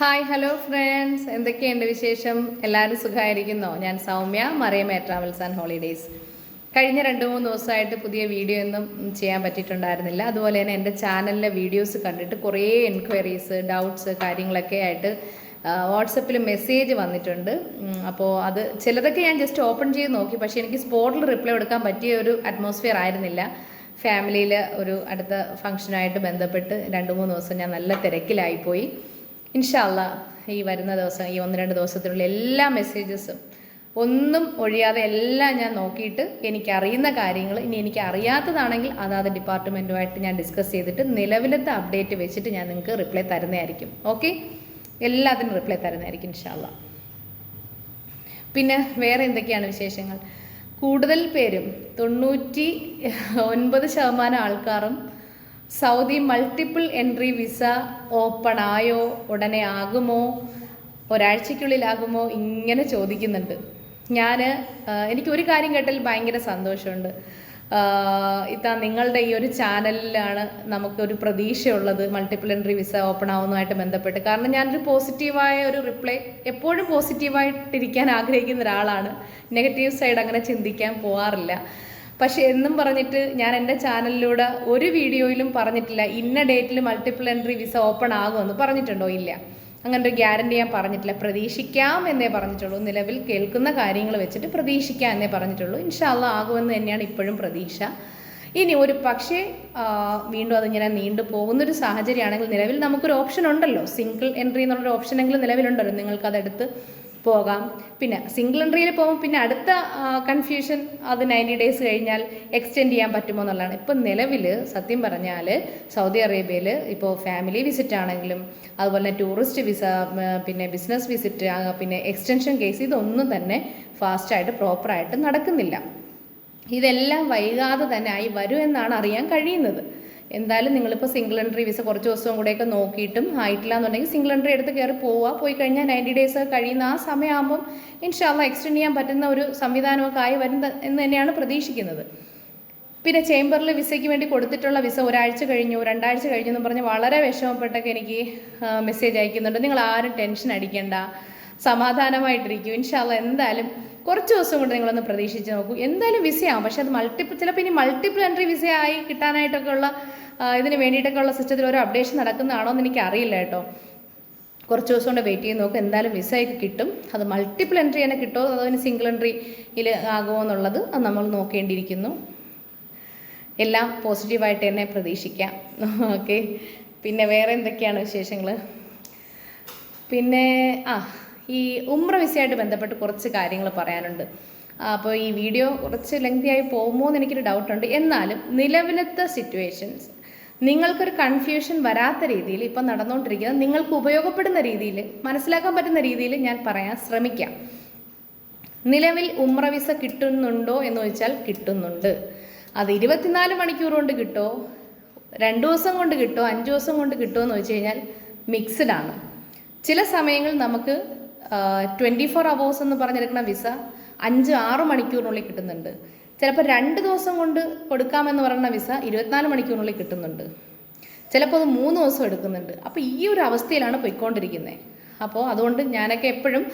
Hi hello friends എന്തൊക്കെയുണ്ട് വിശേഷം? എല്ലാവരും സുഖമായിരിക്കുന്നോ? ഞാൻ സൗമ്യ മറിയമേ ട്രാവൽസ് ആൻഡ് ഹോളിഡേയ്സ് കഴിഞ്ഞ രണ്ട് മൂന്ന് ദിവസമായിട്ട് പുതിയ വീഡിയോ ഒന്നും ചെയ്യാൻ പറ്റിയിട്ടുണ്ടായിരുന്നില്ല. അതുപോലെ തന്നെ എന്റെ ചാനലിലെ വീഡിയോസ് കണ്ടിട്ട് കുറേ എൻക്വയറീസ് ഡൗട്ട്സ് കാര്യങ്ങളൊക്കെ ആയിട്ട് വാട്സപ്പിൽ മെസ്സേജ് വന്നിട്ടുണ്ട്. അപ്പോൾ അത് ചിലതൊക്കെ ഞാൻ ജസ്റ്റ് ഓപ്പൺ ചെയ്ത് നോക്കി. പക്ഷേ എനിക്ക് സ്പോട്ടിൽ റിപ്ലൈ കൊടുക്കാൻ പറ്റിയ ഒരു അറ്റ്മോസ്ഫിയർ ആയിരുന്നില്ല. ഫാമിലിയിൽ ഒരു അടുത്ത ഫംഗ്ഷനായിട്ട് ബന്ധപ്പെട്ട് രണ്ട് മൂന്ന് ദിവസം ഞാൻ നല്ല തിരക്കിലായിപ്പോയി. ഇൻഷാല്ല ഈ വരുന്ന ദിവസം ഈ ഒന്ന് രണ്ട് ദിവസത്തിനുള്ള എല്ലാ മെസ്സേജസും ഒന്നും ഒഴിയാതെ എല്ലാം ഞാൻ നോക്കിയിട്ട് എനിക്കറിയുന്ന കാര്യങ്ങൾ ഇനി എനിക്ക് അറിയാത്തതാണെങ്കിൽ അതാത് ഡിപ്പാർട്ട്മെന്റുമായിട്ട് ഞാൻ ഡിസ്കസ് ചെയ്തിട്ട് നിലവിലത്തെ അപ്ഡേറ്റ് വെച്ചിട്ട് ഞാൻ നിങ്ങൾക്ക് റിപ്ലൈ തരുന്നതായിരിക്കും. ഓക്കെ? എല്ലാത്തിനും റിപ്ലൈ തരുന്നതായിരിക്കും ഇൻഷാല്ല പിന്നെ വേറെ എന്തൊക്കെയാണ് വിശേഷങ്ങൾ? കൂടുതൽ പേരും തൊണ്ണൂറ്റി ഒൻപത് ശതമാനം ആൾക്കാരും Saudi multiple entry visa open ആയോ ഉടനെ ആകുമോ ഒരാഴ്ചയ്ക്കുള്ളിലാകുമോ ഇങ്ങനെ ചോദിക്കുന്നുണ്ട്. ഞാൻ എനിക്ക് ഒരു കാര്യം കേട്ടാൽ ഭയങ്കര സന്തോഷമുണ്ട്. ഇതാ നിങ്ങളുടെ ഈ ഒരു ചാനലിലാണ് നമുക്കൊരു പ്രതീക്ഷയുള്ളത് മൾട്ടിപ്പിൾ എൻട്രി വിസ ഓപ്പൺ ആവുന്നതുമായിട്ട് ബന്ധപ്പെട്ട്. കാരണം ഞാനൊരു പോസിറ്റീവായ ഒരു റിപ്ലൈ എപ്പോഴും പോസിറ്റീവായിട്ടിരിക്കാൻ ആഗ്രഹിക്കുന്ന ഒരാളാണ്. നെഗറ്റീവ് സൈഡ് അങ്ങനെ ചിന്തിക്കാൻ പോകാറില്ല പക്ഷെ എന്നും പറഞ്ഞിട്ട് ഞാൻ എന്റെ ചാനലിലൂടെ ഒരു വീഡിയോയിലും പറഞ്ഞിട്ടില്ല. ഇന്ന ഡേറ്റിൽ മൾട്ടിപ്പിൾ എൻട്രി വിസ ഓപ്പൺ ആകുമെന്ന് പറഞ്ഞിട്ടുണ്ടോ? ഇല്ല. അങ്ങനെ ഒരു ഗ്യാരണ്ടി ഞാൻ പറഞ്ഞിട്ടില്ല. പ്രതീക്ഷിക്കാം എന്നേ പറഞ്ഞിട്ടുള്ളൂ. നിലവിൽ കേൾക്കുന്ന കാര്യങ്ങൾ വെച്ചിട്ട് പ്രതീക്ഷിക്കാം എന്നേ പറഞ്ഞിട്ടുള്ളൂ. ഇൻഷാല്ല ആകുമെന്ന് തന്നെയാണ് ഇപ്പോഴും പ്രതീക്ഷ. ഇനി ഒരു പക്ഷേ വീണ്ടും അതിങ്ങനെ നീണ്ടു പോകുന്നൊരു സാഹചര്യമാണെങ്കിൽ നിലവിൽ നമുക്കൊരു ഓപ്ഷൻ ഉണ്ടല്ലോ. സിംഗിൾ എൻട്രി എന്നുള്ളൊരു ഓപ്ഷനെങ്കിലും നിലവിലുണ്ടല്ലോ. നിങ്ങൾക്കതെടുത്ത് പോകാം. പിന്നെ സിംഗിൾ എൻട്രിയിൽ പോകും പിന്നെ അടുത്ത കൺഫ്യൂഷൻ അത് നയന്റി ഡേയ്സ് കഴിഞ്ഞാൽ എക്സ്റ്റെൻഡ് ചെയ്യാൻ പറ്റുമോ എന്നുള്ളതാണ്. ഇപ്പം നിലവിൽ സത്യം പറഞ്ഞാൽ സൗദി അറേബ്യയിൽ ഇപ്പോൾ ഫാമിലി വിസിറ്റ് ആണെങ്കിലും അതുപോലെ ടൂറിസ്റ്റ് വിസ പിന്നെ ബിസിനസ് വിസിറ്റ് പിന്നെ എക്സ്റ്റൻഷൻ കേസ് ഇതൊന്നും തന്നെ ഫാസ്റ്റായിട്ട് പ്രോപ്പറായിട്ട് നടക്കുന്നില്ല. ഇതെല്ലാം വൈകാതെ തന്നെ ആയി വരും എന്നാണ് അറിയാൻ കഴിയുന്നത്. എന്തായാലും നിങ്ങളിപ്പോൾ സിംഗിൾ എൻട്രി വിസ കുറച്ച് ദിവസവും കൂടെയൊക്കെ നോക്കിയിട്ടും ആയിട്ടില്ല എന്നുണ്ടെങ്കിൽ സിംഗിൾ എൻട്രി എടുത്ത് കയറി പോവുക. പോയി കഴിഞ്ഞാൽ നയന്റി ഡേയ്സ് കഴിയുന്ന ആ സമയമാകുമ്പം ഇൻഷാല്ല എക്സ്റ്റെൻഡ് ചെയ്യാൻ പറ്റുന്ന ഒരു സംവിധാനമൊക്കെ ആയി വരുന്ന എന്ന് തന്നെയാണ് പ്രതീക്ഷിക്കുന്നത്. പിന്നെ ചേംബറിൽ വിസയ്ക്ക് വേണ്ടി കൊടുത്തിട്ടുള്ള വിസ ഒരാഴ്ച കഴിഞ്ഞു രണ്ടാഴ്ച കഴിഞ്ഞു എന്ന് പറഞ്ഞ് വളരെ വിഷമപ്പെട്ടൊക്കെ എനിക്ക് മെസ്സേജ് അയക്കുന്നുണ്ട്. നിങ്ങൾ ആരും ടെൻഷൻ അടിക്കേണ്ട. സമാധാനമായിട്ടിരിക്കും. ഇൻഷാല്ല എന്തായാലും കുറച്ച് ദിവസം കൊണ്ട് നിങ്ങളൊന്ന് പ്രതീക്ഷിച്ച് നോക്കൂ. എന്തായാലും വിസയാവും പക്ഷെ അത് മൾട്ടിപ്പിൾ ചിലപ്പോൾ ഇനി മൾട്ടിപ്പിൾ എൻട്രി വിസ ആയി കിട്ടാനായിട്ടൊക്കെ ഉള്ള ഇതിന് വേണ്ടിയിട്ടൊക്കെ ഉള്ള സിസ്റ്റത്തിൽ ഓരോ അപ്ഡേഷൻ നടക്കുന്നതാണോ എന്ന് എനിക്ക് അറിയില്ല കേട്ടോ. കുറച്ച് ദിവസം കൊണ്ട് വെയിറ്റ് ചെയ്ത് നോക്കും. എന്തായാലും വിസയൊക്കെ കിട്ടും. അത് മൾട്ടിപ്പിൾ എൻട്രി തന്നെ കിട്ടുമോ? അതോ അതിന് സിംഗിൾ എൻട്രിയിൽ ആകുമോ എന്നുള്ളത് അത് നമ്മൾ നോക്കേണ്ടിയിരിക്കുന്നു. എല്ലാം പോസിറ്റീവായിട്ട് തന്നെ പ്രതീക്ഷിക്കാം. ഓക്കെ പിന്നെ വേറെ എന്തൊക്കെയാണ് വിശേഷങ്ങൾ പിന്നെ ആ ഈ ഉമ്ര വിസയായിട്ട് ബന്ധപ്പെട്ട് കുറച്ച് കാര്യങ്ങൾ പറയാനുണ്ട്. അപ്പോൾ ഈ വീഡിയോ കുറച്ച് ലെങ്തി ആയി പോകുമോ എന്ന് എനിക്കൊരു ഡൗട്ടുണ്ട് എന്നാലും നിലവിലത്തെ സിറ്റുവേഷൻസ് നിങ്ങൾക്കൊരു കൺഫ്യൂഷൻ വരാത്ത രീതിയിൽ ഇപ്പം നടന്നുകൊണ്ടിരിക്കുന്നത് നിങ്ങൾക്ക് ഉപയോഗപ്പെടുന്ന രീതിയിൽ മനസ്സിലാക്കാൻ പറ്റുന്ന രീതിയിൽ ഞാൻ പറയാൻ ശ്രമിക്കാം. നിലവിൽ ഉമ്ര വിസ കിട്ടുന്നുണ്ടോ എന്ന് ചോദിച്ചാൽ കിട്ടുന്നുണ്ട്. അത് ഇരുപത്തിനാല് മണിക്കൂർ കൊണ്ട് കിട്ടോ രണ്ട് ദിവസം കൊണ്ട് കിട്ടോ അഞ്ച് ദിവസം കൊണ്ട് കിട്ടുമോ എന്ന് വെച്ച് കഴിഞ്ഞാൽ മിക്സ്ഡ് ആണ്. ചില സമയങ്ങളിൽ നമുക്ക് ട്വന്റി ഫോർ അവേഴ്സ് എന്ന് പറഞ്ഞെടുക്കുന്ന വിസ അഞ്ച് ആറ് മണിക്കൂറിനുള്ളിൽ കിട്ടുന്നുണ്ട്. ചിലപ്പോൾ രണ്ട് ദിവസം കൊണ്ട് കൊടുക്കാമെന്ന് പറയുന്ന വിസ ഇരുപത്തിനാല് മണിക്കൂറിനുള്ളിൽ കിട്ടുന്നുണ്ട്. ചിലപ്പോൾ അത് മൂന്ന് ദിവസം എടുക്കുന്നുണ്ട്. അപ്പോൾ ഈ ഒരു അവസ്ഥയിലാണ് പോയിക്കൊണ്ടിരിക്കുന്നത് അപ്പോൾ അതുകൊണ്ട് ഞാനൊക്കെ എപ്പോഴും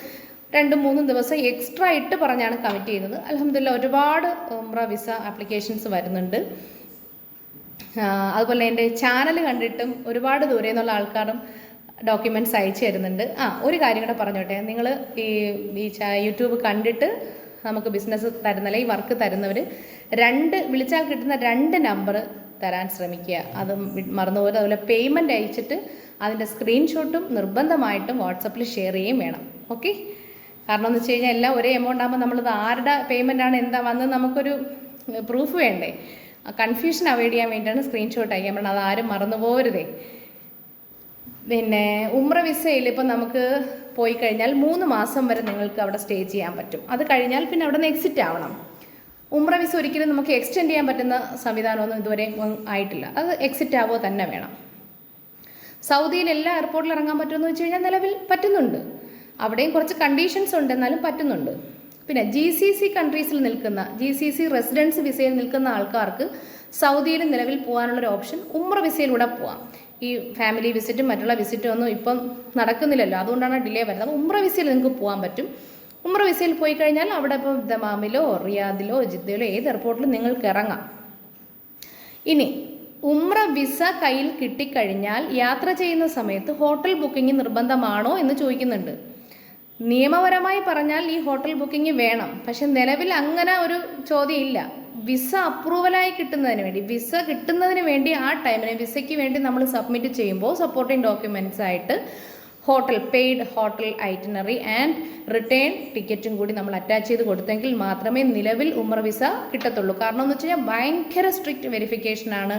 രണ്ടും മൂന്നും ദിവസം എക്സ്ട്രാ ഇട്ട് പറഞ്ഞാണ് കമ്മിറ്റ് ചെയ്യുന്നത്. അലഹമില്ല ഒരുപാട് ഉംറ വിസ ആപ്ലിക്കേഷൻസ് വരുന്നുണ്ട്. അതുപോലെ എന്റെ ചാനൽ കണ്ടിട്ടും ഒരുപാട് ദൂരെ നിന്നുള്ള ആൾക്കാരും ഡോക്യുമെന്റ്സ് അയച്ചു തരുന്നുണ്ട്. ആ ഒരു കാര്യം കൂടെ പറഞ്ഞോട്ടെ. നിങ്ങൾ ഈ ഈ യൂട്യൂബ് കണ്ടിട്ട് നമുക്ക് ബിസിനസ് തരുന്ന ഈ വർക്ക് തരുന്നവർ രണ്ട് വിളിച്ചാൽ കിട്ടുന്ന രണ്ട് നമ്പർ തരാൻ ശ്രമിക്കുക. അത് മറന്നുപോലെ അതുപോലെ പേയ്മെന്റ് അയച്ചിട്ട് അതിന്റെ സ്ക്രീൻഷോട്ടും നിർബന്ധമായിട്ടും വാട്സപ്പിൽ ഷെയർ ചെയ്യുകയും വേണം. ഓക്കെ കാരണം എന്ന് വെച്ച് കഴിഞ്ഞാൽ എല്ലാം ഒരേ എമൗണ്ട് ആകുമ്പോൾ നമ്മളത് ആരുടെ പേയ്മെന്റ് ആണ് എന്താ വന്നത് നമുക്കൊരു പ്രൂഫ് വേണ്ടേ? കൺഫ്യൂഷൻ അവോയ്ഡ് ചെയ്യാൻ വേണ്ടിയിട്ടാണ് സ്ക്രീൻഷോട്ട് അയക്കാൻ പറഞ്ഞത്. അത് ആരും മറന്നു പോരുതേ പിന്നെ ഉമ്ര വിസയിൽ ഇപ്പം നമുക്ക് പോയി കഴിഞ്ഞാൽ മൂന്ന് മാസം വരെ നിങ്ങൾക്ക് അവിടെ സ്റ്റേ ചെയ്യാൻ പറ്റും. അത് കഴിഞ്ഞാൽ പിന്നെ അവിടെ നിന്ന് എക്സിറ്റ് ആവണം. ഉമ്ര വിസ ഒരിക്കലും നമുക്ക് എക്സ്റ്റെൻഡ് ചെയ്യാൻ പറ്റുന്ന സംവിധാനമൊന്നും ഇതുവരെ ആയിട്ടില്ല. അത് എക്സിറ്റ് ആവുക തന്നെ വേണം. സൗദിയിൽ എല്ലാ എയർപോർട്ടിൽ ഇറങ്ങാൻ പറ്റുമെന്ന് വെച്ച് കഴിഞ്ഞാൽ നിലവിൽ പറ്റുന്നുണ്ട്. അവിടെയും കുറച്ച് കണ്ടീഷൻസ് ഉണ്ട് എന്നാലും പറ്റുന്നുണ്ട്. പിന്നെ ജി സി സി കൺട്രീസിൽ നിൽക്കുന്ന ജി സി സി റെസിഡൻസ് വിസയിൽ നിൽക്കുന്ന ആൾക്കാർക്ക് സൗദിയിൽ നിലവിൽ പോകാനുള്ളൊരു ഓപ്ഷൻ ഉമ്ര വിസയിലൂടെ പോവാം. ഈ ഫാമിലി വിസിറ്റും മറ്റുള്ള വിസിറ്റും ഒന്നും ഇപ്പം നടക്കുന്നില്ലല്ലോ. അതുകൊണ്ടാണ് ഡിലേ വരുന്നത്. അപ്പോൾ ഉമ്ര വിസയിൽ നിങ്ങൾക്ക് പോകാൻ പറ്റും. ഉമ്ര വിസയിൽ പോയി കഴിഞ്ഞാൽ അവിടെ ഇപ്പോൾ ദമാമിലോ റിയാദിലോ ജിദ്ദയിലോ ഏത് എയർപോർട്ടിലും നിങ്ങൾക്ക് ഇറങ്ങാം. ഇനി ഉമ്ര വിസ കയ്യിൽ കിട്ടിക്കഴിഞ്ഞാൽ യാത്ര ചെയ്യുന്ന സമയത്ത് ഹോട്ടൽ ബുക്കിംഗ് നിർബന്ധമാണോ എന്ന് ചോദിക്കുന്നുണ്ട്. നിയമപരമായി പറഞ്ഞാൽ ഈ ഹോട്ടൽ ബുക്കിംഗ് വേണം. പക്ഷെ നിലവിൽ അങ്ങനെ ഒരു ചോദ്യം ഇല്ല. വിസ അപ്രൂവലായി കിട്ടുന്നതിന് വേണ്ടി വിസ കിട്ടുന്നതിന് വേണ്ടി ആ ടൈമിന് വിസയ്ക്ക് വേണ്ടി നമ്മൾ സബ്മിറ്റ് ചെയ്യുമ്പോൾ സപ്പോർട്ടിംഗ് ഡോക്യുമെന്റ്സ് ആയിട്ട് hotel paid hotel itinerary and return ടിക്കറ്റും കൂടി നമ്മൾ അറ്റാച്ച് ചെയ്ത് കൊടുത്തെങ്കിൽ മാത്രമേ നിലവിൽ ഉമർ വിസ കിട്ടത്തുള്ളൂ. കാരണം എന്ന് വെച്ച് കഴിഞ്ഞാൽ ഭയങ്കര സ്ട്രിക്റ്റ് വെരിഫിക്കേഷനാണ്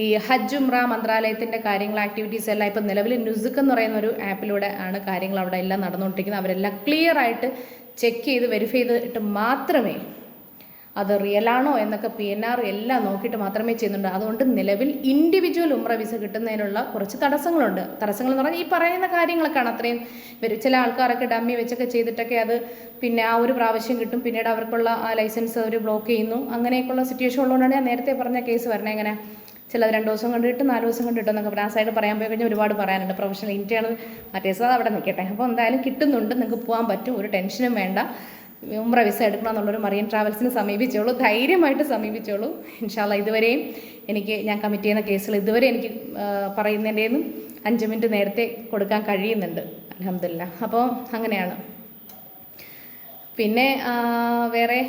ഈ ഹജ്ജ് ഉംറ മന്ത്രാലയത്തിന്റെ കാര്യങ്ങൾ ആക്ടിവിറ്റീസ് എല്ലാം ഇപ്പം നിലവിൽ ന്യൂസുക്ക് എന്ന് പറയുന്ന ഒരു ആപ്പിലൂടെ ആണ് കാര്യങ്ങൾ അവിടെ എല്ലാം നടന്നുകൊണ്ടിരിക്കുന്നത്. അവരെല്ലാം ക്ലിയർ ആയിട്ട് ചെക്ക് ചെയ്ത് വെരിഫൈ ചെയ്തിട്ട് മാത്രമേ അത് റിയലാണോ എന്നൊക്കെ പി എൻ ആർ എല്ലാം നോക്കിയിട്ട് മാത്രമേ ചെയ്യുന്നുണ്ട്. അതുകൊണ്ട് നിലവിൽ ഇൻഡിവിജ്വൽ ഉമ്ര വിസ കിട്ടുന്നതിനുള്ള കുറച്ച് തടസ്സങ്ങളുണ്ട്. തടസ്സങ്ങൾ എന്ന് പറഞ്ഞാൽ ഈ പറയുന്ന കാര്യങ്ങളൊക്കെയാണ് അത്രയും ചില ആൾക്കാരൊക്കെ ഡമ്മി വെച്ചൊക്കെ ചെയ്തിട്ടൊക്കെ അത് പിന്നെ ആ ഒരു പ്രാവശ്യം കിട്ടും. പിന്നീട് അവർക്കുള്ള ആ ലൈസൻസ് അവർ ബ്ലോക്ക് ചെയ്യുന്നു. അങ്ങനെയൊക്കെയുള്ള സിറ്റുവേഷൻ ഉള്ളതുകൊണ്ടാണ് ഞാൻ നേരത്തെ പറഞ്ഞ കേസ് വരണേ എങ്ങനെ ചിലത് രണ്ട് ദിവസം കണ്ടിട്ട് നാല് ദിവസം കണ്ടിട്ട് എന്നൊക്കെ ആ സൈഡ് പറയാൻ പോയി കഴിഞ്ഞാൽ ഒരുപാട് പറയാനുണ്ട്. പ്രൊഫഷണൽ ഇന്ത്യയാണ് മറ്റേ സാധനം അവിടെ നിൽക്കട്ടെ. അപ്പോൾ എന്തായാലും കിട്ടുന്നുണ്ട്. നിങ്ങൾക്ക് പോകാൻ പറ്റും. ഒരു ടെൻഷനും വേണ്ട. ഉമ്ര വിസ എടുക്കണം എന്നുള്ളൊരു മറിയൻ ട്രാവൽസിനെ സമീപിച്ചോളൂ ധൈര്യമായിട്ട് സമീപിച്ചോളൂ ഇൻഷാല്ല ഇതുവരെയും എനിക്ക് ഞാൻ കമ്മിറ്റ് ചെയ്യുന്ന കേസുകൾ ഇതുവരെ എനിക്ക് പറയുന്നതിന്റെന്നും അഞ്ച് മിനിറ്റ് നേരത്തെ കൊടുക്കാൻ കഴിയുന്നുണ്ട്. അലഹമില്ല അപ്പോൾ അങ്ങനെയാണ്. പിന്നെ വേറെ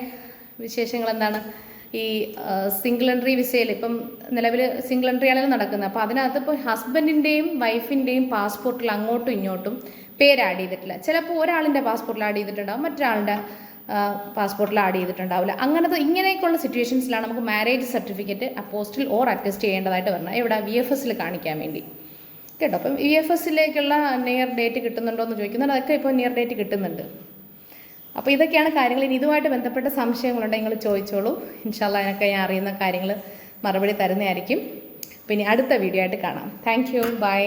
വിശേഷങ്ങൾ എന്താണ് ഈ സിംഗിൾ എൻട്രി വിസയിൽ ഇപ്പം നിലവിൽ സിംഗിൾ എൻട്രി ആണല്ലോ നടക്കുന്നത്. അപ്പോൾ അതിനകത്ത് ഇപ്പോൾ ഹസ്ബൻഡിന്റെയും വൈഫിന്റെയും പാസ്പോർട്ടിൽ അങ്ങോട്ടും ഇങ്ങോട്ടും പേര് ആഡ് ചെയ്തിട്ടില്ല. ചിലപ്പോൾ ഒരാളിന്റെ പാസ്പോർട്ടിൽ ആഡ് ചെയ്തിട്ടുണ്ടാവും മറ്റൊരാളുടെ പാസ്പോർട്ടിൽ ആഡ് ചെയ്തിട്ടുണ്ടാവില്ല. അങ്ങനത്തെ ഇങ്ങനെയൊക്കെയുള്ള സിറ്റുവേഷൻസിലാണ് നമുക്ക് marriage certificate apostille or attest ചെയ്യേണ്ടതായിട്ട് വരണം. ഇവിടെ വി എഫ് എസിൽ കാണിക്കാൻ വേണ്ടി. കേട്ടോ? അപ്പം വി എഫ് എസിലേക്കുള്ള നിയർ ഡേറ്റ് കിട്ടുന്നുണ്ടോ എന്ന് ചോദിക്കുന്നുണ്ട്. അതൊക്കെ ഇപ്പോൾ നിയർ ഡേറ്റ് കിട്ടുന്നുണ്ട്. അപ്പോൾ ഇതൊക്കെയാണ് കാര്യങ്ങൾ. ഇനി ഇതുമായിട്ട് ബന്ധപ്പെട്ട സംശയങ്ങളുണ്ടെങ്കിൽ നിങ്ങൾ ചോദിച്ചോളൂ. ഇൻഷാല്ല അതിനൊക്കെ ഞാൻ അറിയുന്ന കാര്യങ്ങൾ മറുപടി തരുന്നതായിരിക്കും. പിന്നെ അടുത്ത വീഡിയോ ആയിട്ട് കാണാം. Thank you by